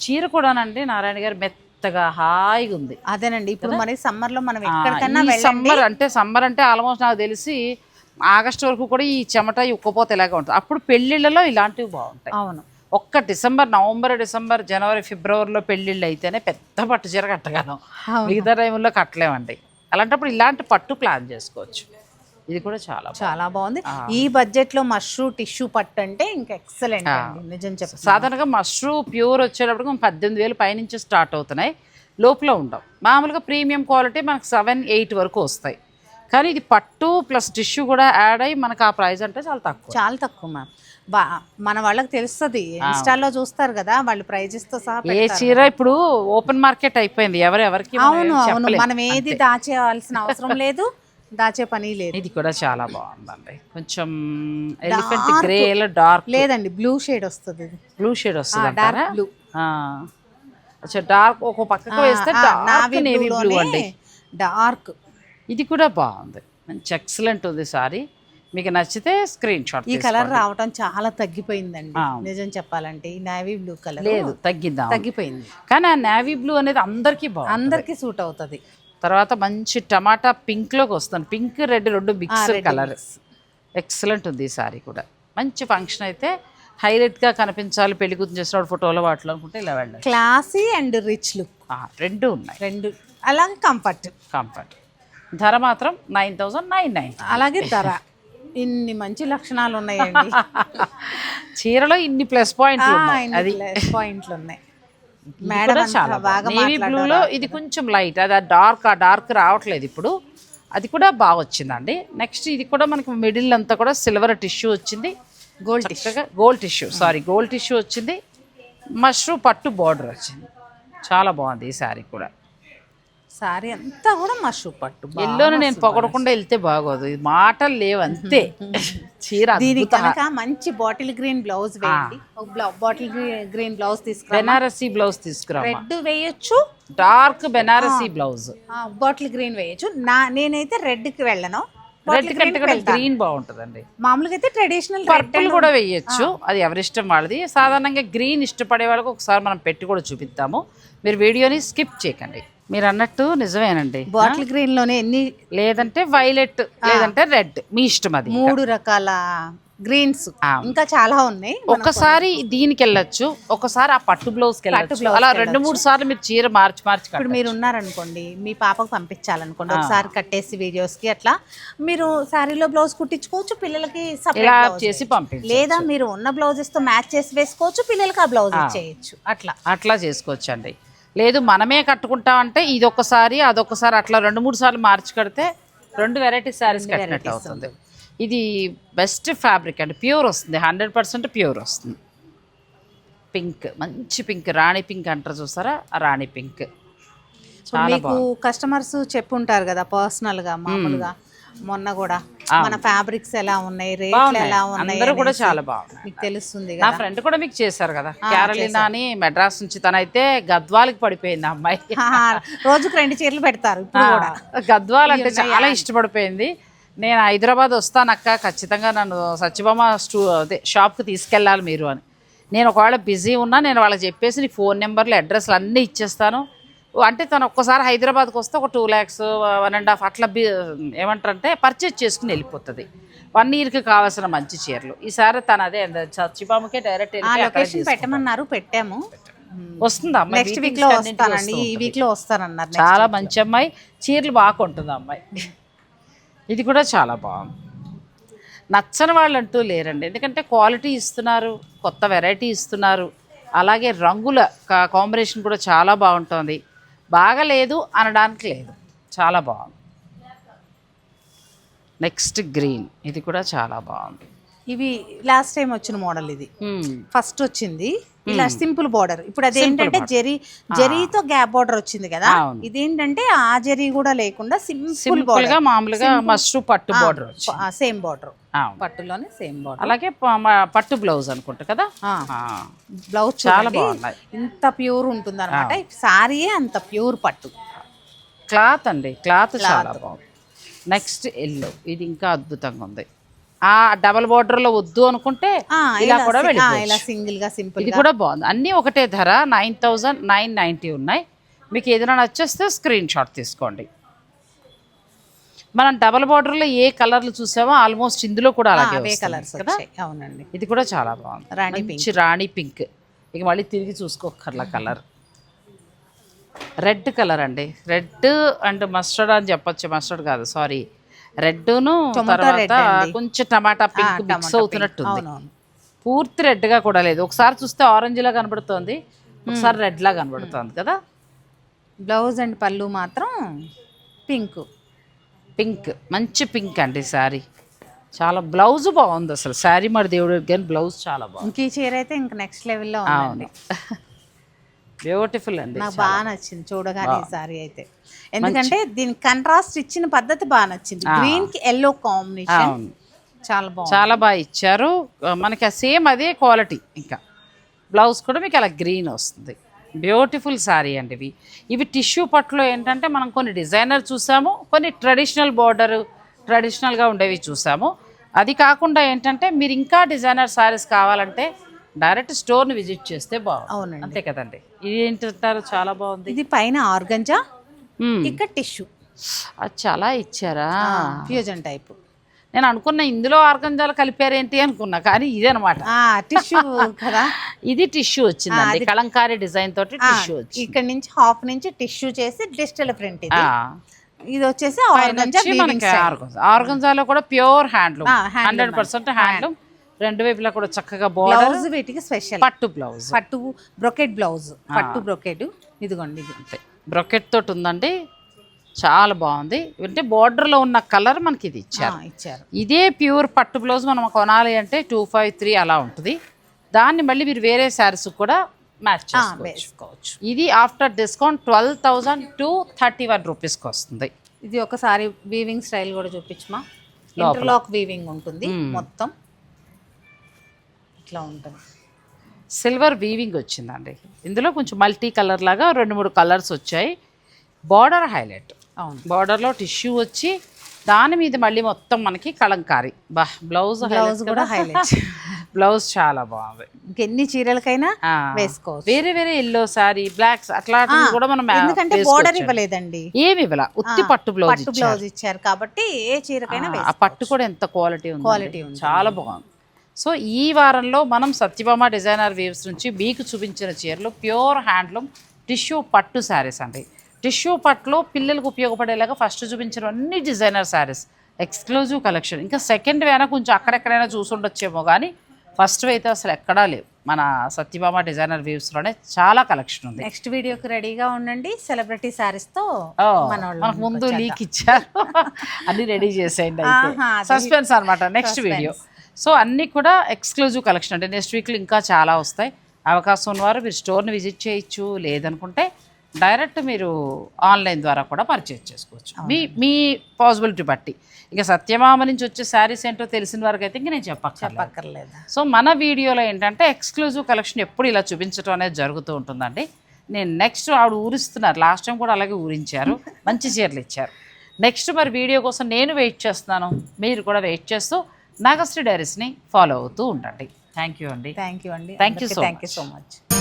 Speaker 1: చీర కూడానండి నారాయణ గారు మెత్తగా హాయిగా ఉంది.
Speaker 2: అదేనండి ఇప్పుడు మరి సమ్మర్లో మనం ఎక్కడికన్నా వెళ్ళండి.
Speaker 1: సమ్మర్ అంటే సమ్మర్ అంటే ఆల్మోస్ట్ నాకు తెలిసి ఆగస్ట్ వరకు కూడా ఈ చెమట ఉక్కపోతే ఇలాగే ఉంటుంది. అప్పుడు పెళ్ళిళ్ళలో ఇలాంటివి బాగుంటాయి.
Speaker 2: అవును.
Speaker 1: ఒక్క డిసెంబర్ నవంబర్ డిసెంబర్ జనవరి ఫిబ్రవరిలో పెళ్ళిళ్ళు అయితేనే పెద్ద పట్టు చీర కట్టగలం. మిగతా టైంలో కట్టలేమండి. అలాంటప్పుడు ఇలాంటి పట్టు ప్లాన్ చేసుకోవచ్చు. ఇది కూడా చాలా.
Speaker 2: చాలా బాగుంది. ఈ బడ్జెట్లో మష్రూ టిష్యూ పట్టు అంటే ఇంకా ఎక్సలెంట్ నిజం చెప్తా
Speaker 1: సాధారణంగా మష్రూ ప్యూర్ వచ్చేటప్పుడు పద్దెనిమిది వేలు పైనుంచి స్టార్ట్ అవుతున్నాయి. లోపల ఉండవు. మామూలుగా ప్రీమియం క్వాలిటీ మనకు సెవెన్ ఎయిట్ వరకు వస్తాయి. కానీ ఇది పట్టు ప్లస్ టిష్యూ కూడా యాడ్ అయ్యి మనకు ఆ ప్రైస్ అంటే చాలా తక్కువ.
Speaker 2: చాలా తక్కువ మ్యామ్. మన వాళ్ళకి తెలుస్తుంది. ఇన్స్టాల్లో చూస్తారు కదా వాళ్ళు ప్రైజెస్తో సహా
Speaker 1: ఏ చీర ఇప్పుడు ఓపెన్ మార్కెట్ అయిపోయింది ఎవరు ఎవరికి మనం
Speaker 2: అవును అవును. మనం ఏది దాచేయాల్సిన అవసరం లేదు దాచే పని లేదు.
Speaker 1: ఇది కూడా చాలా బాగుందండి. కొంచెం ఎలిఫెంట్ గ్రేలో డార్క్.
Speaker 2: లేదండి బ్లూ షేడ్ వస్తుంది
Speaker 1: బ్లూ షేడ్ వస్తుంది
Speaker 2: డార్క్ బ్లూ.
Speaker 1: డార్క్ ఒక పక్కకు వేస్తే డార్క్ నేవీ బ్లూ అండి.
Speaker 2: డార్క్.
Speaker 1: ఇది కూడా బాగుంది. మంచి ఎక్సలెంట్ ఉంది సారీ. మీకు నచ్చితే స్క్రీన్ షాట్
Speaker 2: ఈ కలర్ రావటం చాలా తగ్గిపోయిందండి నిజం చెప్పాలంటే. ఈ నేవీ బ్లూ కలర్
Speaker 1: లేదు తగ్గిద్దాం.
Speaker 2: తగ్గిపోయింది.
Speaker 1: కానీ ఆ నేవీ బ్లూ అనేది అందరికీ బాగుంది
Speaker 2: అందరికి సూట్ అవుతుంది.
Speaker 1: తర్వాత మంచి టమాటా పింక్లోకి వస్తుంది. పింక్ రెడ్ రెండు మిక్స్డ్ కలర్ ఎక్సలెంట్ ఉంది ఈ సారీ కూడా. మంచి ఫంక్షన్ అయితే హైలైట్గా కనిపించాలి. పెళ్ళి కూతురు చేసిన ఫోటోలో వాటిలో అనుకుంటే ఇలా వెళ్ళాలి
Speaker 2: క్లాసీ అండ్ రిచ్ లుక్
Speaker 1: రెండు ఉన్నాయి.
Speaker 2: రెండు. అలాగే కంఫర్ట్
Speaker 1: కంఫర్ట్ ధర మాత్రం నైన్ థౌజండ్ నైన్ నైన్
Speaker 2: అలాగే ధర. ఇన్ని మంచి లక్షణాలు ఉన్నాయండి
Speaker 1: చీరలో ఇన్ని ప్లస్ పాయింట్లు ఉన్నాయి. అది
Speaker 2: ప్లస్ పాయింట్లు ఉన్నాయి మేడం
Speaker 1: కూడా చాలా
Speaker 2: బాగా
Speaker 1: నేవీ బ్లూలో ఇది కొంచెం లైట్ అది డార్క్ ఆ డార్క్ రావట్లేదు ఇప్పుడు. అది కూడా బాగా వచ్చిందండి. నెక్స్ట్ ఇది కూడా మనకి మిడిల్ అంతా కూడా సిల్వర్ టిష్యూ వచ్చింది.
Speaker 2: గోల్డ్
Speaker 1: చక్కగా gold tissue sari gold tissue వచ్చింది. మష్రూమ్ పట్టు బార్డర్ వచ్చింది. చాలా బాగుంది ఈ శారీ కూడా.
Speaker 2: సారీ అంతా కూడా మషూ పట్టు.
Speaker 1: ఎల్లోని నేను పొగడకుండా వెళ్తే బాగోదు. ఇది మాటలు లేవు అంతే చీర
Speaker 2: దీనికి. కనుక మంచి బాటిల్ గ్రీన్ బ్లౌజ్ వేయండి. ఒక బాటిల్ గ్రీ- గ్రీన్ బ్లౌజ్ తీసుకురా
Speaker 1: బెనారసీ బ్లౌజ్ తీసుకురా
Speaker 2: రెడ్ వేయొచ్చు.
Speaker 1: Dark Banarasi blouse.
Speaker 2: Bottle green వేయొచ్చు. నా నేనైతే రెడ్కి వెళ్ళను
Speaker 1: రెడ్ కంటే
Speaker 2: గ్రీన్
Speaker 1: కూడా గ్రీన్ బాగుంటుందండి.
Speaker 2: మామూలుగా అయితే ట్రెడిషనల్ రెడ్
Speaker 1: పర్పుల్ కూడా వేయచ్చు. అది ఎవరిష్టం వాళ్ళది. సాధారణంగా గ్రీన్ ఇష్టపడే వాళ్ళకి ఒకసారి మనం పెట్టి కూడా చూపిస్తాము మీరు వీడియోని స్కిప్ చేయకండి. మీరు అన్నట్టు నిజమేనండి.
Speaker 2: బాటిల్ గ్రీన్లోనే ఎన్ని
Speaker 1: లేదంటే వైలెట్ లేదంటే రెడ్ మీ ఇష్టం అది
Speaker 2: మూడు రకాల గ్రీన్స్. ఇంకా చాలా ఉన్నాయి
Speaker 1: ఒకసారి దీనికి వెళ్ళొచ్చు ఒకసారి ఆ పట్టు బ్లౌజ్ వెళ్ళొచ్చు. అలా రెండు మూడు సార్లు మీరు చీర మార్చి మార్చి
Speaker 2: ఇప్పుడు మీరు ఉన్నారనుకోండి మీ పాపకు పంపించాలనుకోండి ఒకసారి కట్టేసి వీడియోస్కి అట్లా మీరు శారీలో బ్లౌజ్ కుట్టించుకోవచ్చు పిల్లలకి
Speaker 1: చేసి పంపించు
Speaker 2: లేదా మీరు ఉన్న బ్లౌజెస్తో మ్యాచ్ చేసి వేసుకోవచ్చు పిల్లలకి ఆ బ్లౌజ్ ఇచ్చేయచ్చు. అట్లా.
Speaker 1: అట్లా చేసుకోవచ్చండి. లేదు మనమే కట్టుకుంటామంటే ఇది ఒకసారి అదొకసారి అట్లా రెండు మూడు సార్లు మార్చి కడితే రెండు వెరైటీ శారీస్ కట్టినట్టు అవుతుంది. ఇది బెస్ట్ ఫ్యాబ్రిక్ అండి. ప్యూర్ వస్తుంది. హండ్రెడ్ పర్సెంట్ ప్యూర్ వస్తుంది. పింక్ మంచి పింక్ రాణి పింక్ అంటారు చూసారా? రాణి పింక్.
Speaker 2: మీకు కస్టమర్స్ చెప్పుంటారు కదా పర్సనల్గా మామూలుగా మొన్న కూడా. మన ఫ్యాబ్రిక్స్ ఎలా ఉన్నాయి? రేట్లు ఎలా ఉన్నాయి
Speaker 1: అందరూ కూడా చాలా బాగున్నాయి.
Speaker 2: మీకు తెలుస్తుంది
Speaker 1: నా ఫ్రెండ్ కూడా మీకు చేశారు కదా. క్యారలినా అని మెడ్రాస్ నుంచి తనైతే గద్వాలకి పడిపోయింది అమ్మాయి.
Speaker 2: రోజుకు రెండు చీరలు పెడతారు ఇప్పుడు కూడా.
Speaker 1: గద్వాల్ అంటే చాలా ఇష్టపడిపోయింది. నేను హైదరాబాద్ వస్తాను అక్క ఖచ్చితంగా నన్ను సత్యభామ స్టూ అదే షాప్కి తీసుకెళ్ళాలి మీరు అని. నేను ఒకవేళ బిజీ ఉన్నా నేను వాళ్ళకి చెప్పేసి నీ ఫోన్ నెంబర్లు అడ్రస్లు అన్నీ ఇచ్చేస్తాను. అంటే తను ఒక్కసారి హైదరాబాద్కి వస్తే ఒక two lakhs one and half అట్లా బి ఏమంటారంటే పర్చేజ్ చేసుకుని వెళ్ళిపోతుంది. వన్ ఇయర్కి కావాల్సిన మంచి చీరలు. ఈసారి తను అదే సత్యభామకే డైరెక్ట్
Speaker 2: పెట్టమన్నారు పెట్టాము.
Speaker 1: వస్తుంది అమ్మాయి
Speaker 2: నెక్స్ట్ వీక్లో వస్తానండి. ఈ వీక్లో వస్తానన్నారు
Speaker 1: చాలా మంచి అమ్మాయి. చీరలు బాగా కొంటుంది అమ్మాయి. ఇది కూడా చాలా బాగుంది. నచ్చని వాళ్ళు అంటూ లేరండి. ఎందుకంటే క్వాలిటీ ఇస్తున్నారు కొత్త వెరైటీ ఇస్తున్నారు. అలాగే రంగుల కాంబినేషన్ కూడా చాలా బాగుంటుంది. బాగలేదు అనడానికి లేదు. చాలా బాగుంది. Next green. ఇది కూడా చాలా బాగుంది.
Speaker 2: ఇవి లాస్ట్ టైం వచ్చిన మోడల్ ఇది.
Speaker 1: Hmm.
Speaker 2: ఫస్ట్ వచ్చింది. ఇలా సింపుల్ బార్డర్ ఇప్పుడు అదేంటంటే జరీ జరీతో గ్యాప్ బార్డర్ వచ్చింది కదా. ఇదేంటంటే ఆ జరీ కూడా లేకుండా
Speaker 1: సింపుల్గా మామూలుగా మష్రూ పట్టు బార్డర్
Speaker 2: సేమ్ బార్డర్ పట్టులోనే సేమ్ బార్డర్
Speaker 1: అలాగే పట్టు బ్లౌజ్ అనుకుంటా కదా.
Speaker 2: బ్లౌజ్
Speaker 1: చాలా బాగున్నాయి.
Speaker 2: ఇంత ప్యూర్ ఉంటుంది అనమాట సారీయే అంత ప్యూర్ పట్టు.
Speaker 1: క్లాత్ అండి. క్లాత్ చాలా బాగుంది. నెక్స్ట్ ఎల్లో ఇది ఇంకా అద్భుతంగా ఉంది. ఆ డబల్లో వద్దు అనుకుంటే ఇలా కూడా
Speaker 2: ఇలా సింగిల్గా సింపుల్
Speaker 1: ఇది కూడా బాగుంది. అన్నీ ఒకటే ధర నైన్ థౌజండ్ నైన్ నైంటీ ఉన్నాయి. మీకు ఏదైనా నచ్చేస్తే స్క్రీన్ షాట్ తీసుకోండి. మనం డబల్లో ఏ కలర్లు చూసామో ఆల్మోస్ట్ ఇందులో కూడా అలాగే
Speaker 2: కలర్స్
Speaker 1: కదా?
Speaker 2: అవునండి.
Speaker 1: ఇది కూడా చాలా బాగుంది.
Speaker 2: రాణి
Speaker 1: మంచి రాణి పింక్. ఇక మళ్ళీ తిరిగి చూసుకోకర్ల కలర్. రెడ్ కలర్ అండి. రెడ్ అండ్ మస్టర్డ్ అని చెప్పొచ్చు. మస్టర్డ్ కాదు సారీ. రెడ్ను తర్వాత కొంచెం టమాటా పింక్ మిక్స్ అవుతున్నట్టుంది.
Speaker 2: అవునవును.
Speaker 1: పూర్తి రెడ్గా కూడా లేదు. ఒకసారి చూస్తే ఆరెంజ్ లా కనబడుతోంది. ఒకసారి రెడ్ లా కనబడుతోంది కదా?
Speaker 2: బ్లౌజ్ అండ్ పళ్ళు మాత్రం పింక్.
Speaker 1: పింక్. మంచి పింక్ అండి శారీ. చాలా బ్లౌజ్ బాగుంది అసలు. శారీ మరి దేవుడు కానీ బ్లౌజ్ చాలా బాగుంది.
Speaker 2: ఇంక ఈ చీర అయితే ఇంక నెక్స్ట్ లెవెల్లో
Speaker 1: అవును. బ్యూటిఫుల్ అండి
Speaker 2: నాకు బాగా నచ్చింది చూడగానే ఈ సారీ అయితే. ఎందుకంటే దీని కంట్రాస్ట్ ఇచ్చిన పద్ధతి బాగా నచ్చింది. గ్రీన్కి ఎల్లో కాంబినేషన్ చాలా బాగుంది.
Speaker 1: చాలా బాగా ఇచ్చారు. మనకి సేమ్ అదే క్వాలిటీ ఇంకా. బ్లౌజ్ కూడా మీకు అలా గ్రీన్ వస్తుంది. బ్యూటిఫుల్ శారీ అండి ఇవి. ఇవి టిష్యూ పట్టులో ఏంటంటే మనం కొన్ని డిజైనర్ చూసాము కొన్ని ట్రెడిషనల్ బార్డర్ ట్రెడిషనల్గా ఉండేవి చూసాము. అది కాకుండా ఏంటంటే మీరు ఇంకా డిజైనర్ శారీస్ కావాలంటే డైరెక్ట్ స్టోర్ని విజిట్ చేస్తే బాగుంది
Speaker 2: అవునండి.
Speaker 1: అంతే కదండి. ఇది ఏంటంటారు చాలా బాగుంది.
Speaker 2: ఇది పైన ఆర్గంజా. ఇక్కడ టిష్యూ.
Speaker 1: అది చాలా ఇచ్చారా?
Speaker 2: Fusion type.
Speaker 1: నేను అనుకున్న ఇందులో ఆర్గంజాలు కలిపారేంటి అనుకున్నా కానీ ఇదే అనమాట
Speaker 2: టిష్యూ కదా.
Speaker 1: ఇది టిష్యూ వచ్చిందండి. కలంకారీ డిజైన్ తోటి టిష్యూ వచ్చింది.
Speaker 2: ఇక్కడ నుంచి హాఫ్ నుంచి టిష్యూ చేసి డిజిటల్ ప్రింట్ ఇది. ఇది వచ్చేసి ఆర్గంజా
Speaker 1: ఆర్గంజాలో కూడా pure handloom. Hundred percent handloom. రెండు వైపులా కూడా చక్కగా బోర్డర్
Speaker 2: బ్లౌజ్ వీటికి స్పెషల్
Speaker 1: పట్టు బ్లౌజ్
Speaker 2: పట్టు బ్రొకెట్ బ్లౌజ్ పట్టు బ్రొకెట్ ఇదిగోండి ఇది.
Speaker 1: అంతే. బ్రొకెట్ తోటి ఉందండి. చాలా బాగుంది. అంటే border లో ఉన్న కలర్ మనకి ఇది ఇచ్చారు.
Speaker 2: ఇచ్చారు.
Speaker 1: ఇదే ప్యూర్ పట్టు బ్లౌజ్ మనం కొనాలి అంటే టూ ఫైవ్ త్రీ అలా ఉంటుంది. దాన్ని మళ్ళీ మీరు వేరే శారీస్ కూడా మ్యాచ్ చేసుకోవచ్చు. ఇది after discount twelve thousand two thirty one రూపీస్కి వస్తుంది.
Speaker 2: ఇది ఒకసారి వీవింగ్ స్టైల్ కూడా చూపించమా? ఇంటర్లాక్ వీవింగ్ ఉంటుంది మొత్తం. ఇట్లా ఉంటుంది.
Speaker 1: సిల్వర్ వీవింగ్ వచ్చిందండి. ఇందులో కొంచెం మల్టీ కలర్ లాగా రెండు మూడు కలర్స్ వచ్చాయి. బార్డర్ హైలైట్
Speaker 2: అవును.
Speaker 1: బార్డర్లో టిష్యూ వచ్చి దాని మీద మళ్ళీ మొత్తం మనకి కలంకారీ బా బ్లౌజ్
Speaker 2: బ్లౌజ్ కూడా హైలైట్
Speaker 1: బ్లౌజ్ చాలా బాగుంది.
Speaker 2: ఇంకెన్ని చీరలకైనా వేసుకోవచ్చు.
Speaker 1: వేరే వేరే ఎల్లో సారీ బ్లాక్స్ అట్లాంటివి కూడా మనం
Speaker 2: ఎందుకంటే బోర్డర్ ఇవ్వలేదండి.
Speaker 1: ఏమి ఇవ్వాల. ఉత్తి పట్టు బ్లౌజ్
Speaker 2: పట్టు బ్లౌజ్ ఇచ్చారు. కాబట్టి ఏ చీరకైనా
Speaker 1: ఆ పట్టు కూడా ఎంత క్వాలిటీ ఉంది
Speaker 2: Quality ఉంది.
Speaker 1: చాలా బాగుంది. సో ఈ వారంలో మనం సత్యభామ డిజైనర్ వేవ్స్ నుంచి మీకు చూపించిన చీరలు ప్యూర్ హ్యాండ్లూమ్ టిష్యూ పట్టు శారీస్ అండి. టిష్యూ పట్టులో పిల్లలకు ఉపయోగపడేలాగా ఫస్ట్ చూపించిన అన్ని డిజైనర్ శారీస్. ఎక్స్క్లూజివ్ కలెక్షన్ ఇంకా సెకండ్ వేనా కొంచెం అక్కడెక్కడైనా చూసుండొచ్చేమో కానీ ఫస్ట్ అయితే అసలు ఎక్కడా లేవు. మన సత్యభామ డిజైనర్ వేవ్స్లోనే చాలా కలెక్షన్ ఉంది.
Speaker 2: నెక్స్ట్ వీడియోకి రెడీగా ఉండండి. సెలబ్రిటీ సారీస్తో
Speaker 1: ఓ,
Speaker 2: మన వాళ్ళు
Speaker 1: మనకు ముందు లీక్ ఇచ్చారు. అన్ని రెడీ చేసేయండి సస్పెన్స్ అనమాట నెక్స్ట్ వీడియో సో అన్ని కూడా ఎక్స్క్లూజివ్ కలెక్షన్. అంటే నెక్స్ట్ వీక్లో ఇంకా చాలా వస్తాయి. అవకాశం ఉన్నవారు మీరు స్టోర్ని విజిట్ చేయొచ్చు లేదనుకుంటే డైరెక్ట్ మీరు ఆన్లైన్ ద్వారా కూడా పర్చేజ్ చేసుకోవచ్చు. మీ మీ పాసిబిలిటీ బట్టి. ఇక సత్యమామ నుంచి వచ్చే శారీస్ ఏంటో తెలిసిన వారికి అయితే ఇంక నేను చెప్పక్కర్లేదు.
Speaker 2: పక్కర్లేదు
Speaker 1: సో మన వీడియోలో ఏంటంటే ఎక్స్క్లూజివ్ కలెక్షన్ ఎప్పుడు ఇలా చూపించడం అనేది జరుగుతూ ఉంటుందండి. నేను నెక్స్ట్ ఆవిడ ఊరిస్తున్నారు. లాస్ట్ టైం కూడా అలాగే ఊరించారు. మంచి చీరలు ఇచ్చారు. నెక్స్ట్ మరి వీడియో కోసం నేను వెయిట్ చేస్తున్నాను. మీరు కూడా వెయిట్ చేస్తూ నాగశ్రీ డైరీస్ని ఫాలో అవుతూ ఉండండి. థ్యాంక్ యూ అండి.
Speaker 2: థ్యాంక్ యూ అండి.
Speaker 1: You so
Speaker 2: thank you. So much